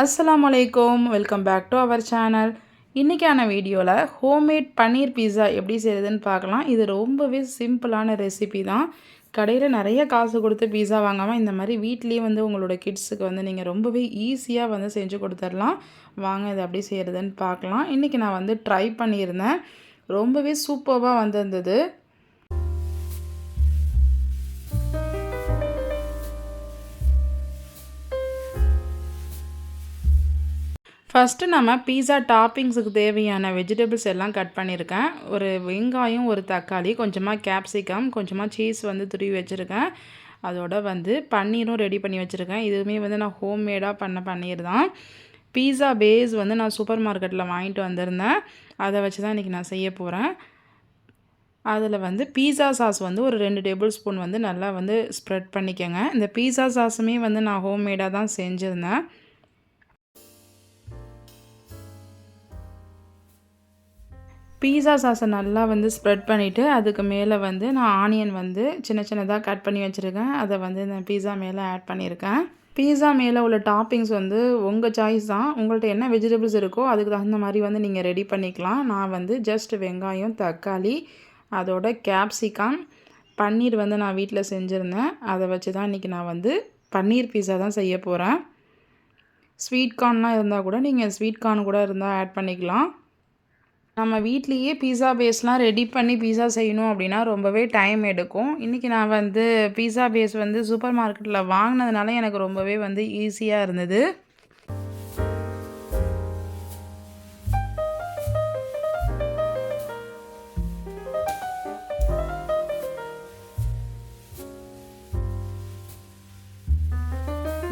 அஸ்லாம் அலைக்கும் welcome back to our channel இன்றைக்கான வீடியோவில் ஹோம்மேட் பன்னீர் பீஸா எப்படி செய்கிறதுன்னு பார்க்கலாம். இது ரொம்பவே சிம்பிளான ரெசிபி தான். கடையில் நிறைய காசு கொடுத்து பீஸா வாங்காமல் இந்த மாதிரி வீட்லேயே வந்து உங்களோட கிட்ஸுக்கு வந்து நீங்கள் ரொம்பவே ஈஸியாக வந்து செஞ்சு கொடுத்துடலாம். வாங்க இது எப்படி செய்கிறதுன்னு பார்க்கலாம். இன்றைக்கி நான் வந்து ட்ரை பண்ணியிருந்தேன். ரொம்பவே சூப்பராக வந்திருந்தது. ஃபஸ்ட்டு நம்ம பீஸா டாப்பிங்ஸுக்கு தேவையான வெஜிடபிள்ஸ் எல்லாம் கட் பண்ணியிருக்கேன் ஒரு வெங்காயம் ஒரு தக்காளி கொஞ்சமாக கேப்சிகம் கொஞ்சமாக சீஸ் வந்து துருவி வச்சுருக்கேன். அதோட வந்து பன்னீரும் ரெடி பண்ணி வச்சுருக்கேன். இதுவுமே வந்து நான் ஹோம்மேடாக பண்ண பன்னீர் தான். பீஸா பேஸ் வந்து நான் சூப்பர் மார்க்கெட்டில் வாங்கிட்டு வந்திருந்தேன். அதை வச்சு தான் இன்றைக்கி நான் செய்ய போகிறேன் அதில் வந்து பீஸா சாஸ் வந்து ஒரு ரெண்டு டேபிள் ஸ்பூன் வந்து நல்லா வந்து ஸ்ப்ரெட் பண்ணிக்கோங்க. இந்த பீஸா சாஸுமே வந்து நான் ஹோம்மேடாக தான் செஞ்சுருந்தேன். பீஸா சாஸை நல்லா வந்து ஸ்ப்ரெட் பண்ணிவிட்டு அதுக்கு மேலே வந்து நான் ஆனியன் வந்து சின்ன சின்னதாக கட் பண்ணி வச்சுருக்கேன். அதை வந்து இந்த பீஸா மேலே ஆட் பண்ணியிருக்கேன் பீஸா மேலே உள்ள டாப்பிங்ஸ் வந்து உங்கள் சாய்ஸ் தான். உங்கள்கிட்ட என்ன வெஜிடபிள்ஸ் இருக்கோ அதுக்கு தகுந்த மாதிரி வந்து நீங்கள் ரெடி பண்ணிக்கலாம். நான் வந்து ஜஸ்ட் வெங்காயம் தக்காளி அதோட கேப்சிகம் பன்னீர் வந்து நான் வீட்டில் செஞ்சுருந்தேன். அதை வச்சு தான் இன்றைக்கி நான் வந்து பன்னீர் பீஸா தான் செய்ய போகிறேன் ஸ்வீட் கார்ன்லாம் இருந்தால் கூட நீங்கள் ஸ்வீட் கார்ன் கூட இருந்தால் ஆட் பண்ணிக்கலாம். நம்ம வீட்லேயே பீஸா பேஸ்லாம் ரெடி பண்ணி பீஸா செய்யணும் அப்படின்னா ரொம்பவே டைம் எடுக்கும். இன்றைக்கி நான் வந்து பீஸா பேஸ் வந்து சூப்பர் மார்க்கெட்டில் வாங்கினதுனால எனக்கு ரொம்பவே வந்து ஈஸியாக இருந்தது.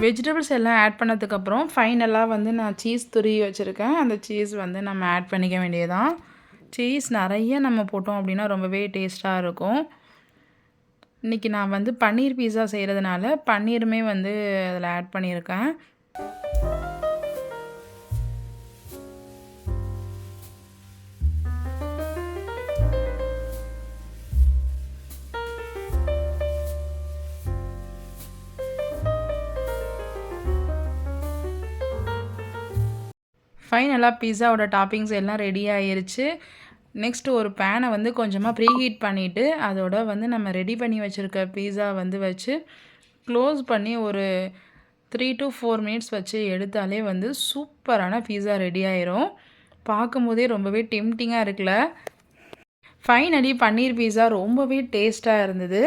வெஜிடபிள்ஸ் எல்லாம் ஆட் பண்ணதுக்கப்புறம் ஃபைனலாக வந்து நான் சீஸ் துருவி வச்சுருக்கேன். அந்த சீஸ் வந்து நம்ம ஆட் பண்ணிக்க வேண்டியதான் சீஸ் நிறைய நம்ம போட்டோம் அப்படின்னா ரொம்பவே டேஸ்ட்டாக இருக்கும். இன்றைக்கி நான் வந்து பன்னீர் பீஸா செய்கிறதுனால பன்னீருமே வந்து அதில் ஆட் பண்ணியிருக்கேன். ஃபைனலாக பீஸாவோட டாப்பிங்ஸ் எல்லாம் ரெடி ஆயிருச்சு. நெக்ஸ்ட்டு ஒரு பேனை வந்து கொஞ்சமாக ப்ரீ ஹீட் பண்ணிவிட்டு அதோட வந்து நம்ம ரெடி பண்ணி வச்சுருக்க பீஸா வந்து வச்சு க்ளோஸ் பண்ணி ஒரு த்ரீ டு ஃபோர் மினிட்ஸ் வச்சு எடுத்தாலே வந்து சூப்பரான பீஸா ரெடி ஆயிரும். பார்க்கும்போதே ரொம்பவே டெம்டிங்காக இருக்குல்ல. ஃபைனலி பன்னீர் பீஸா ரொம்பவே டேஸ்ட்டாக இருந்தது.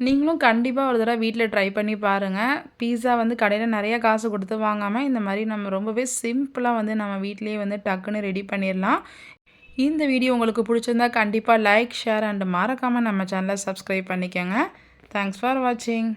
நீங்களும் கண்டிப்பாக ஒரு தடவை வீட்டில் ட்ரை பண்ணி பாருங்கள் பீஸா வந்து கடையில் நிறைய காசு கொடுத்து வாங்காமல் இந்த மாதிரி நம்ம ரொம்பவே சிம்பிளாக வந்து நம்ம வீட்லேயே வந்து டக்குன்னு ரெடி பண்ணிடலாம். இந்த வீடியோ உங்களுக்கு பிடிச்சிருந்தா கண்டிப்பாக லைக் ஷேர் அண்ட் மறக்காமல் நம்ம சேனலை சப்ஸ்கிரைப் பண்ணிக்கோங்க. தேங்க்ஸ் ஃபார் வாட்சிங்